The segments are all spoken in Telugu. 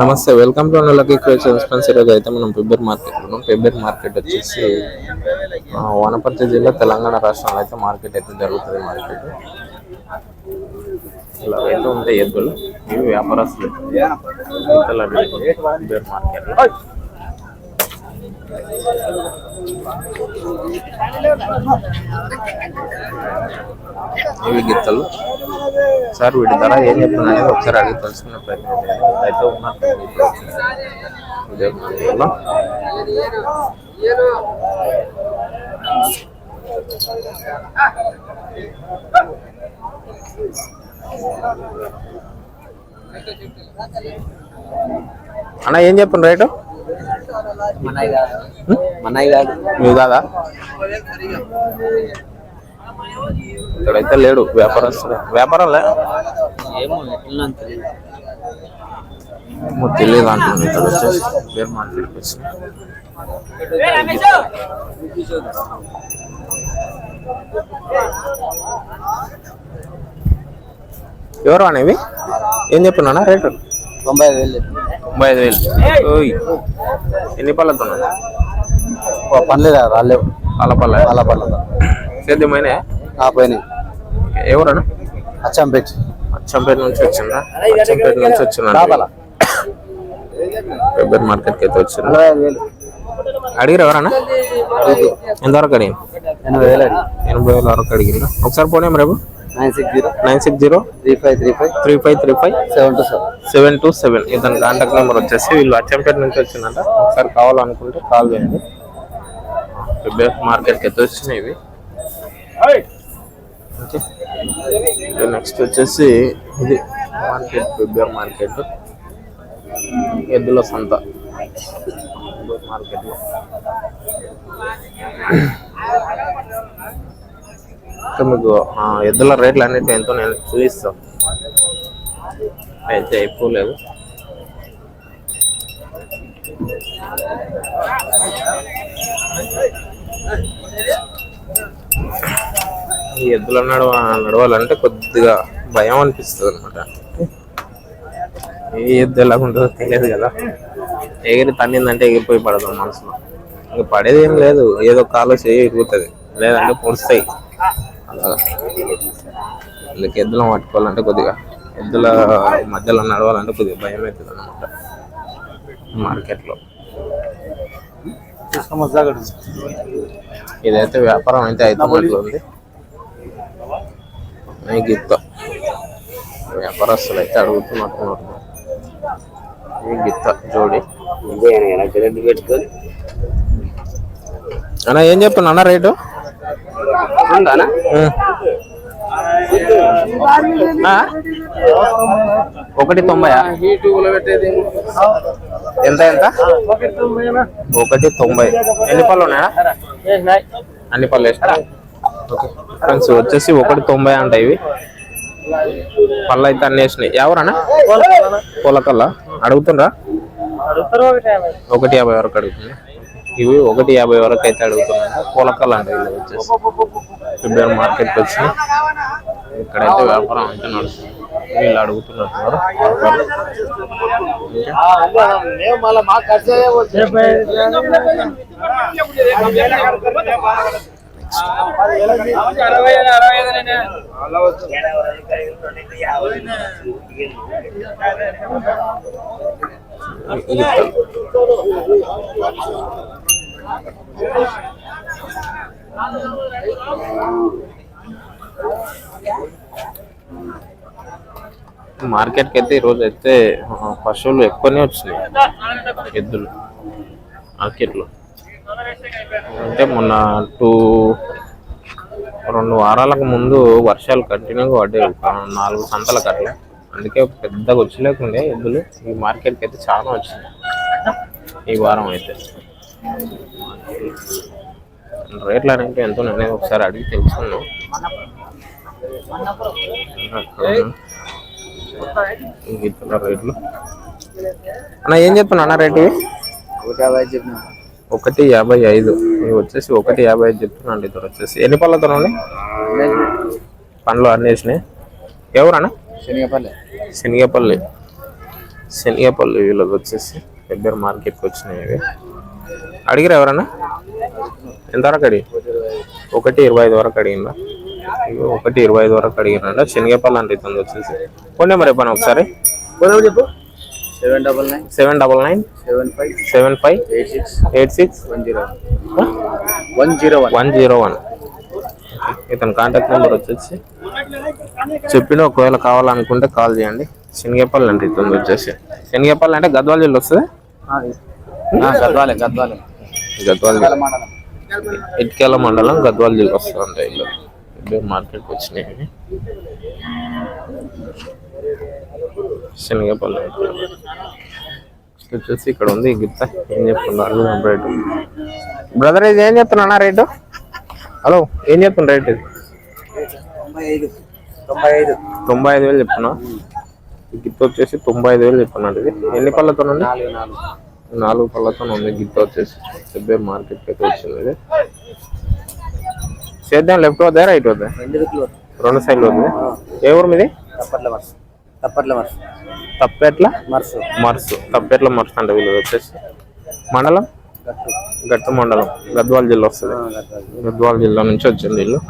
నమస్తే వెల్కమ్ టు నెలకి క్రియేషన్స్ ఈరోజు అయితే మనం పెబ్బేర్ మార్కెట్ ఉన్నాం పెబ్బేర్ మార్కెట్ వచ్చేసి వనపర్తి జిల్లా తెలంగాణ రాష్ట్రంలో అయితే మార్కెట్ అయితే జరుగుతుంది మార్కెట్ ఇలా అయితే ఉంటాయి ఎద్దులు. ఇవి వ్యాపారస్తులు. ఎద్దులు అనేవి పెబ్బేర్ మార్కెట్ ఇవి గిత్తలు. సార్ వీటి ధర ఏం చెప్తున్నా అనేది ఒకసారి అడిగి తెలుసుకున్న ప్రయత్నం అయితే ఉన్నారు అన్న ఏం చెప్పండి రేటు? మనయ్య కాదు ఇక్కడైతే లేడు వ్యాపారస్తుడు. వ్యాపారం లే ఏమో ఎట్లా తెలియదు. అంటుంది ఇక్కడ వచ్చేసి. పేరు మార్కెట్కి వచ్చి ఎవరు అనేవి ఏం చెప్పినా రేటు? తొంభై ఐదు వేలు తొంభై ఐదు వేలు. ఓయ్. ఎన్ని పళ్ళతో పనులు రాలేవు. పాల పళ్ళ? సేద్యమైన ఆ పోయినాయి. ఎవరన్నా? అచ్చంపేట. అచ్చంపేట నుంచి వచ్చిందా? అచ్చంపేట నుంచి వచ్చిందా? ఫిబ్రవరి మార్కెట్కి అయితే వచ్చిందా? వేలు. అడిగిరు ఎవరన్నా? ఎంతవరకు అడిగింది? ఎనభై వేలు ఎనభై వేల వరకు అడిగిందా? ఒకసారి పోనీ రేపు. Nine six zero nine six zero three five three five three five three five seven two seven. Seven two seven. ఇతని కాంటాక్ట్ నెంబర్ వచ్చేసి వీళ్ళు అచ్చంపేట నుంచి వచ్చిందంట. ఒకసారి కావాలనుకుంటే కాల్ చేయండి. మార్కెట్కి అయితే వచ్చినాయి ఇవి. నెక్స్ట్ వచ్చేసి ఇది మార్కెట్ ఫిబ్రవరి మార్కెట్. ఎద్దుల సంత. మార్కెట్లో. ఇంకా మీకు ఎద్దుల రేట్లు అన్నిటి ఎంతో నేను చూపిస్తాను అయితే అయిపోలేదు ఈ ఎద్దుల నడవ నడవాలంటే కొద్దిగా భయం అనిపిస్తుంది అనమాట ఏ ఎద్దు ఎలా ఉంటుందో తెలియదు కదా. ఎగిరి తన్నిందంటే ఎగిరిపోయి పడదు మనసులో. ఇంకా పడేది ఏం లేదు. ఏదో కాలు చేయి ఇరుగుతుంది లేదంటే పొడుస్తాయి. వీళ్ళకి ఎద్దులను పట్టుకోవాలంటే కొద్దిగా ఎద్దుల మధ్యలో నడవాలంటే కొద్దిగా భయం అవుతుంది అనమాట మార్కెట్లో. ఇదైతే వ్యాపారం అయితే అవుతున్నట్లు ఉంది. వ్యాపారస్తులు అయితే అడుగుతున్నట్టున్నారు ఈ గిత్త జోడి. అన్న ఏం చెప్తున్నా అన్న రేటు? ఉందానా? ఒకటి తొంభై ఎంత ఎంత? ఒకటి తొంభై. ఎన్ని పళ్ళు ఉన్నాయా? అన్ని పళ్ళు వేసినా ఫ్రెండ్స్ వచ్చేసి ఒకటి తొంభై అంట ఇవి. పళ్ళు అయితే అన్ని వేసినాయి. ఎవరన్నా? పొలకల్లా. అడుగుతుండ్రా? ఒకటి యాభై వరకు అడుగుతుంది. ఇవి ఒకటి యాభై వరకు అయితే అడుగుతున్నాయి పూలకల్ అంటే వచ్చేసి. ఫిబ్రవరి మార్కెట్కి వచ్చి ఇక్కడైతే వ్యాపారం అయితే నడుస్తుంది. వీళ్ళు అడుగుతున్నట్టున్నారు ఇది మార్కెట్కి అయితే ఈరోజు అయితే పశువులు ఎక్కువనే వచ్చినాయి. ఎద్దులు మార్కెట్లో. అంటే మొన్న టూ రెండు వారాలకు ముందు వర్షాలు కంటిన్యూగా పడ్డాయి. నాలుగు సంతల కట్ల అందుకే పెద్దగా వచ్చలేకుండే ఎద్దులు ఈ మార్కెట్కి అయితే చాలా వచ్చినాయి. ఈ వారం అయితే. రేట్లు అనేవి ఎంతో నేను ఒకసారి అడిగి తెలుసుకున్నాను గిత్తల రేట్లు. అన్న ఏం చెప్తున్నా అన్న రేటు? ఒకటి యాభై చెప్పిన. ఒకటి యాభై ఐదు. ఇవి వచ్చేసి ఒకటి యాభై ఐదు చెప్తున్నాండి ఇద్దరు వచ్చేసి. ఎన్ని పళ్ళతో పండ్లు అన్ని వేసినాయి. ఎవరన్నా శనగపల్లి. శనగపల్లి. శనగపల్లి వీళ్ళకి వచ్చేసి పెబ్బేరు మార్కెట్కి వచ్చినాయి ఇవి. అడిగిరా ఎవరన్నా? ఎంతవరకు అడిగి? ఒకటి ఇరవై ఐదు వరకు అడిగిందా? ఒకటి ఇరవై ఐదు వరకు అడిగిరంట శనగపల్లి అంటే ఇతను వచ్చేసి. ఫోన్ నెంబర్ చెప్పాను ఒకసారి? చెప్పు. Seven double nine. Seven double nine. Seven five. Seven five. Eight six. Eight six. One zero. One zero one. One zero one. ఇతని కాంటాక్ట్ నెంబర్ వచ్చేసి. చెప్పిన ఒకవేళ కావాలనుకుంటే కాల్ చేయండి. శనగపల్లి అంటే ఇతను వచ్చేసి. శనగపల్లి అంటే గద్వాల జిల్లా వస్తుంది? గద్వాలే గద్వాలే. గద్వాల ఇటుకేల మండలం. గద్వాల జిల్లా వస్తుంది ఇల్లు ఇల్లు మార్కెట్కి వచ్చినాయి. శనగపల్లి వచ్చేసి ఇక్కడ ఉంది గిత్త. ఏం చెప్తున్నారు? రేటు. బ్రదర్ ఇది ఏం చెప్తున్నా రేటు? హలో ఏం చెప్తున్నా రేట్ ఇది? తొంభై ఐదు వేలు చెప్తున్నా ఈ గిత్త వచ్చేసి తొంభై ఐదు వేలు చెప్తున్నాడు ఇది. ఎన్ని పళ్ళతో నాలుగు పళ్ళతో ఉంది గిత్త వచ్చేసి పెబ్బేరు మార్కెట్కి అయితే వచ్చింది. ఇది చేద్దాం లెఫ్ట్ వద్దా రైట్ వద్దా రెండు సైడ్లు వద్దు ఏ ఊరు మీది? తప్పట్ల మర్స్. తప్పట్ల మర్స్. తప్పేట్ల? మర్స్. మర్సు. తప్పేట్ల మర్సు అంటే వీళ్ళు వచ్చేసి. మండలం? గట్టు. మండలం. గద్వాల జిల్లా వస్తుంది. గద్వాల జిల్లా. నుంచి వచ్చింది వీళ్ళు.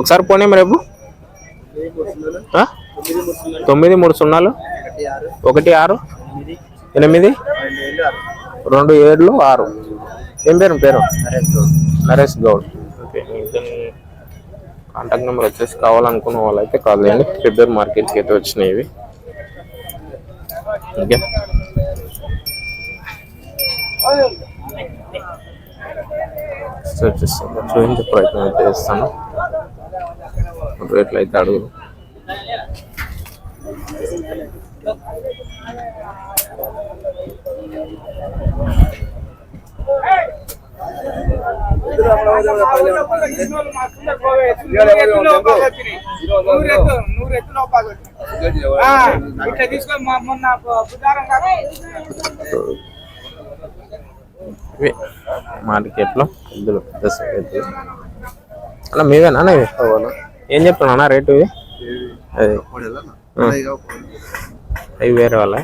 ఒకసారి పోనీ రేపు? తొమ్మిది మూడు సున్నాలు? ఒకటి ఆరు. ఎనిమిది. రెండు ఏళ్ళు ఆరు. ఏం పేరు? పేరు? Naresh Goud. Naresh Goud. Okay contact number వచ్చేసి కావాలనుకున్న వాళ్ళైతే కాల్ చేయండి. ఫిబ్రవరి మార్కెట్కి అయితే వచ్చినాయి ఇవి. ఓకే. సో వచ్చేసి చూపించే ప్రయత్నం అయితే చేస్తాను. రేట్లు అయితే అడుగు. ఇట్లా తీసుకొని మొ- మొన్న బుధవారం కాక ఇవి? మార్కెట్లో ఎద్దులు పెద్ద ఎద్దులు అన్న మీవేనా అన్న ఇవి? ఏం చెప్తున్నా రేటు ఇవి అది. అవి వేరే వాళ్ళ?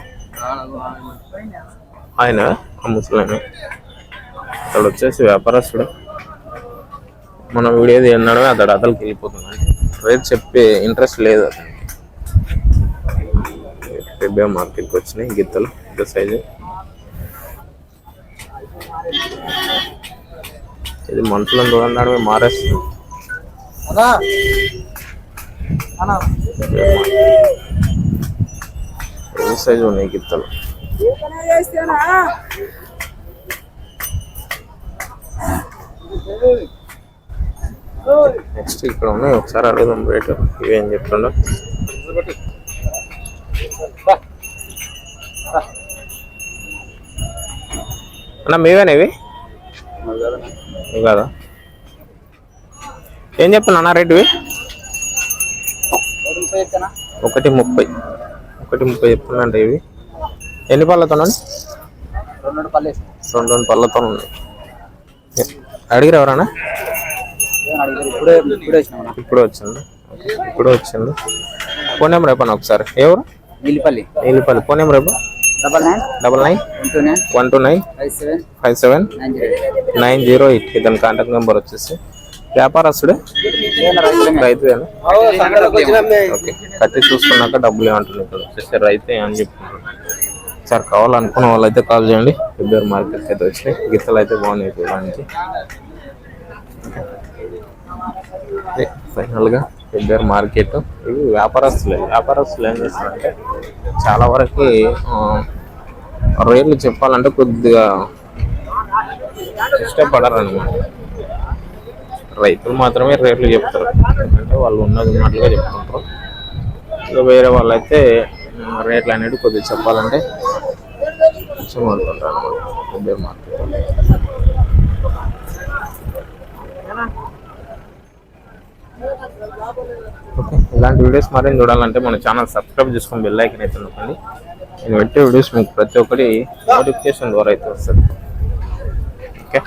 ఆయన ఆ ముసలాయన. అతడు వచ్చేసి వ్యాపారస్తుడు. మన వీడియో తిన్నాడు అతడు అతనికి వెళ్ళిపోతున్నాడు. రేట్ చెప్పే ఇంట్రెస్ట్ లేదు అతనికి. పెబ్బే మార్కెట్కి వచ్చినాయి గిత్తలు పెద్ద సైజు. ఇది మనుషులను చూడన్నాడు మారేస్తుంది. సైజు ఉన్నాయి గిత్తలు. నెక్స్ట్ ఇక్కడ ఉన్నాయి ఒకసారి అడుగుదాం రేటు ఇవేం చెప్తుండో. అన్న మీవేనా ఇవి? ఇవి కాదా? ఏం చెప్తున్నా అన్న రేటు ఇవి? ఒకటి ముప్పై. ఒకటి ముప్పై చెప్తున్నా అంటే ఇవి. ఎన్ని పళ్ళతో రెండు పల్లె రెండు రెండు పళ్ళతో ఉన్నాయి అడిగిరు ఎవరన్నా? ఇప్పుడే ఇప్పుడే వచ్చినాం ఇప్పుడు వచ్చింది? ఇప్పుడు వచ్చింది? ఫోన్ నెంబర్ చెప్పండి ఒకసారి? ఎవరు? నీలిపల్లి. నీలిపల్లి. ఫోన్ నెంబర్ చెప్పు. Double nine. Double nine. One two nine. Five seven. Nine zero eight. ఇతని కాంటాక్ట్ నెంబర్ వచ్చేసి. వ్యాపారస్తుడే? రైతుదేనా ఓకే. కట్టి చూసుకున్నాక డబ్బులు ఏమంటుంది ఇక్కడ? వచ్చేసి రైతే అని చెప్తున్నారు సార్ కావాలనుకున్న వాళ్ళైతే కాల్ చేయండి. ఫిబ్రవరి మార్కెట్కి అయితే వచ్చినాయి. గిత్తలు అయితే బాగున్నాయి చూడడానికి. ఫైనల్గా ఫిబ్రవరి మార్కెట్ ఇవి వ్యాపారస్తులే. వ్యాపారస్తులు ఏం చేస్తారంటే చాలా వరకు రేట్లు చెప్పాలంటే కొద్దిగా ఇష్టపడరు అనమాట రైతులు మాత్రమే రేట్లు చెప్తారు. అంటే వాళ్ళు ఉన్నది ఉన్నట్లుగా చెప్తుంటారు. ఇంకా వేరే వాళ్ళైతే రేట్లు అనేది కొద్దిగా చెప్పాలంటే ఓకే. ఇలాంటి వీడియోస్ మరేం చూడాలంటే మన ఛానల్ సబ్స్క్రైబ్ చేసుకొని బెల్ ఐకన్ అయితే నొక్కండి. నేను పెట్టే వీడియోస్ మీకు ప్రతి ఒక్కటి నోటిఫికేషన్ ద్వారా అయితే వస్తుంది ఓకే.